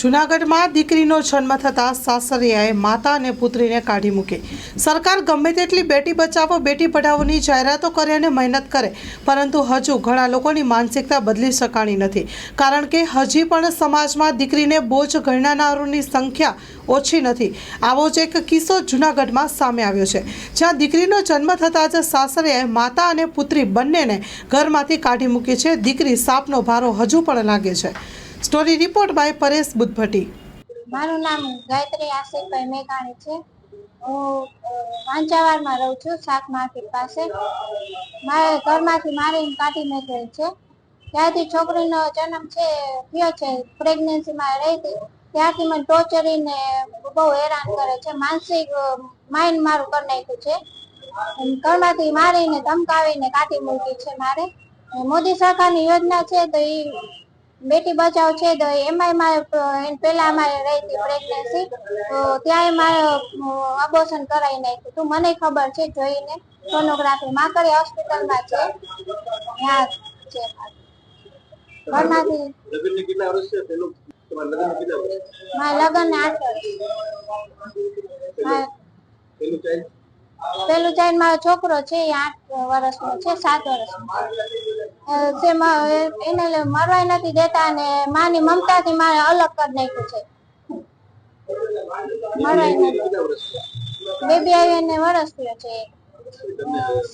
જૂનાગઢમાં દીકરીનો જન્મ થતાં સાસરિયાએ માતા અને પુત્રીને કાઢી મૂકી. સરકાર ગમે તેટલી બેટી બચાવો, બેટી પઢાઓની જાહેરાતો કરે અને મહેનત કરે, પરંતુ હજુ ઘણા લોકોની માનસિકતા બદલી શકાણી નથી. કારણ કે હજી પણ સમાજમાં દીકરીને બોજ ગણનારાઓની સંખ્યા ઓછી નથી. આવો જ એક કિસ્સો જૂનાગઢમાં સામે આવ્યો છે. જ્યાં દીકરીનો જન્મ થતાં જ સાસરિયાએ માતા અને પુત્રી બંનેને ઘરમાંથી કાઢી મૂકી છે. દીકરી સાપનો ભારો હજુ પણ લાગે છે. Story report by Paresh Buddhbhatti મારું નામ ગાયત્રી આસિફભાઈ મેઘાણી છે. હું વાંચાવારમાં રહું છું, શાક માર્કેટ પાસે. મારે ઘરમાંથી મારીને કાઢી મૂકેલ છે. ત્યારથી છોકરીનો જન્મ છે, થયો છે પ્રેગ્નન્સીમાં રહી હતી ત્યારથી મને ટોર્ચરીને બહુ હેરાન કરે છે, માનસિક માઇન્ડ મારું કરી નાખ્યું છે. ઘરમાંથી મારીને ધમકાવીને કાઢી મૂકી છે મારે. મોદી સરકારની યોજના છે, તો એ બેટી બચાવ છે તો એમાંય મારે પેલા મારે રહી હતી પ્રેગ્નન્સી તો ત્યાંય મારે અબોર્શન કરાવી નાખ્યું. તું મને ખબર છે જોઈને સોનોગ્રાફી માકડી હોસ્પિટલમાં છે. ત્યાં છે ઘરમાંથી મારા લગ્ન આઠ વર્ષ. પેલું જાય મારો છોકરો છે એ આઠ વર્ષનો છે, સાત વર્ષનો. તે એને મરવા નથી દેતા અને માની મમતાથી મારે અલગ કરી નાખ્યું છે. મરવાય નથી. એને વર્ષ બેબી થયો છે.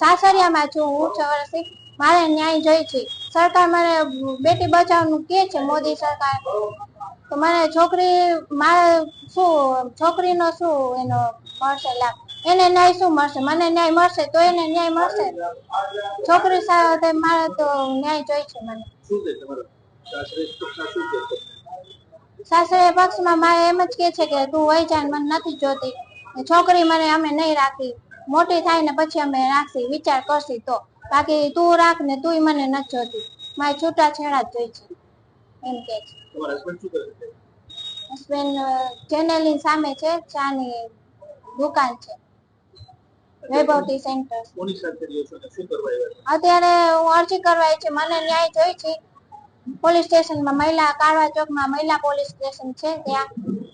સાસરિયામાં છું, હું છ વર્ષથી. મારે ન્યાય જોઈ છે. સરકાર મને બેટી બચાવનું કે છે, મોદી સરકાર. તો મને છોકરી, મારે શું, છોકરીનો શું એનો મળશે લાભ એને ન્યાય શું મળશે? મને ન્યાય મળશે તો એને ન્યાય મળશે? છોકરી સાથે મારે તો ન્યાય જોઈ છે મને. સાસરે પક્ષમાં મારે એમ જ કે છે કે તું વહી જા મને નથી જોતી. છોકરી મને અમે નહીં રાખી. મોટી થાય ને પછી અમે રાખશી વિચાર કરશી તો. બાકી તું રાખ ને તુંય મને નથી જોતી. મારે છૂટા છેડા જ જોઈ છે. એમ કે છે. હસબન્ડ ચેનલની સામે છે ચાની દુકાન છે. Vaibhav tea centre. કોની સાથે રહ્યો છો શું કરવા આવ્યા છો? અત્યારે હું અરજી કરવા આવી છે. મને ન્યાય જોઈ છે. પોલીસ સ્ટેશનમાં મહિલા કાળવા ચોકમાં મહિલા પોલીસ સ્ટેશન છે ત્યાં.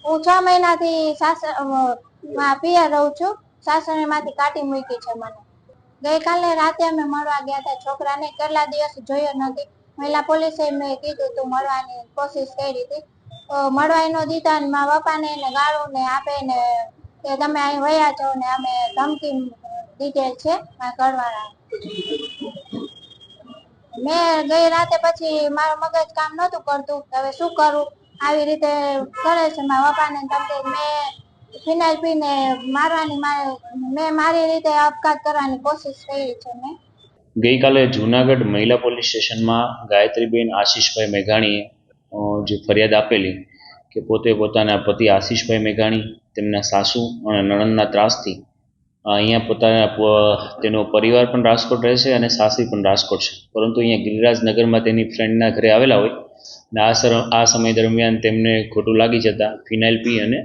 હું છ મહિનાથી સાસરમાં પિયર રહું છું. સાસણમાંથી કાઢી મૂકી છે મને. ગઈકાલે રાતે અમે મળવા ગયા હતા. છોકરાને કેટલા દિવસ જોયો નથી. મહિલા પોલીસે મેં કીધું તું મળવાની કોશિશ કરી હતી. મળવા એનો દીધા ને મારા પપ્પાને એને ગાળું ને આપે ને કે તમે અહીં વયા છો ને અમે ધમકી ડિટેલ છે ઘરવાળા મેં ગઈ રાતે પછી મારું મગજ કામ નહોતું કરતું હવે શું કરું? આવી રીતે કરે છે મારા પપ્પાને ધમકી મેં ફિનાઇલ પીને મારવાની મેં મારી રીતે આપઘાત કરવાની કોશિશ કરી છે મેં. ગઈકાલે જૂનાગઢ મહિલા પોલીસ સ્ટેશનમાં ગાયત્રીબેન આશીષભાઈ મેઘાણીએ જે ફરિયાદ આપેલી કે પોતે પોતાના પતિ આશીષભાઈ મેઘાણી, તેમના સાસુ અને નણંદના ત્રાસથી અહીંયા પોતાના તેનો પરિવાર પણ રાજકોટ રહે છે અને સાસરી પણ રાજકોટ છે. પરંતુ અહીંયા ગિરિરાજનગરમાં તેની ફ્રેન્ડના ઘરે આવેલા હોય અને આ સર, આ સમય દરમિયાન તેમને ખોટું લાગી જતાં ફિનાઇલ પી અને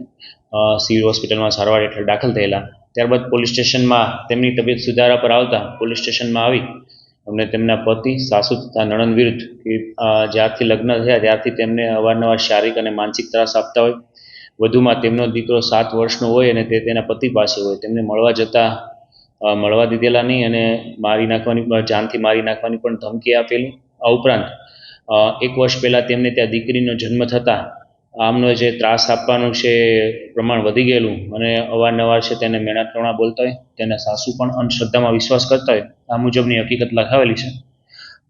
સિવિલ હોસ્પિટલમાં સારવાર હેઠળ દાખલ થયેલા. ત્યારબાદ પોલીસ સ્ટેશનમાં તેમની તબિયત સુધારા પર આવતા પોલીસ સ્ટેશનમાં આવી અમને તેમના પતિ, સાસુ તથા નણંદ વિરુદ્ધ જ્યારથી લગ્ન થયા, ત્યારથી તેમને અવારનવાર શારીરિક અને માનસિક ત્રાસ આપતા હોય. વધુમાં તેમનો દીકરો સાત વર્ષનો હોય અને તે તેના પતિ પાસે હોય. તેમને મળવા જતાં મળવા દીધેલા નહીં અને મારી નાખવાની જાનથી મારી નાખવાની પણ ધમકી આપેલી. આ ઉપરાંત એક વર્ષ પહેલાં તેમને ત્યાં દીકરીનો જન્મ થતાં આમનો જે ત્રાસ આપવાનું છે પ્રમાણ વધી ગયેલું. અને અવારનવાર છે તેને મેણા ટોણા બોલતા હોય, તેના સાસુ પણ અંધશ્રદ્ધામાં વિશ્વાસ કરતા હોય આ મુજબની હકીકત લખાવેલી છે.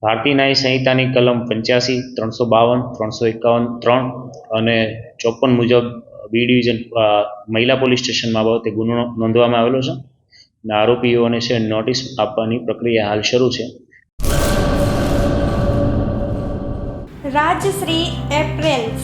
ભારતીય ન્યાય સંહિતાની કલમ પંચ્યાસી, ત્રણસો બાવન, ત્રણસો એકાવન, ત્રણ અને ચોપન મુજબ બી ડિવિઝન મહિલા પોલીસ સ્ટેશનમાં બાબતે ગુનો નોંધવામાં આવેલો છે. અને આરોપીઓને છે નોટિસ આપવાની પ્રક્રિયા હાલ શરૂ છે. રાજશ્રી એપ્રેલ્સ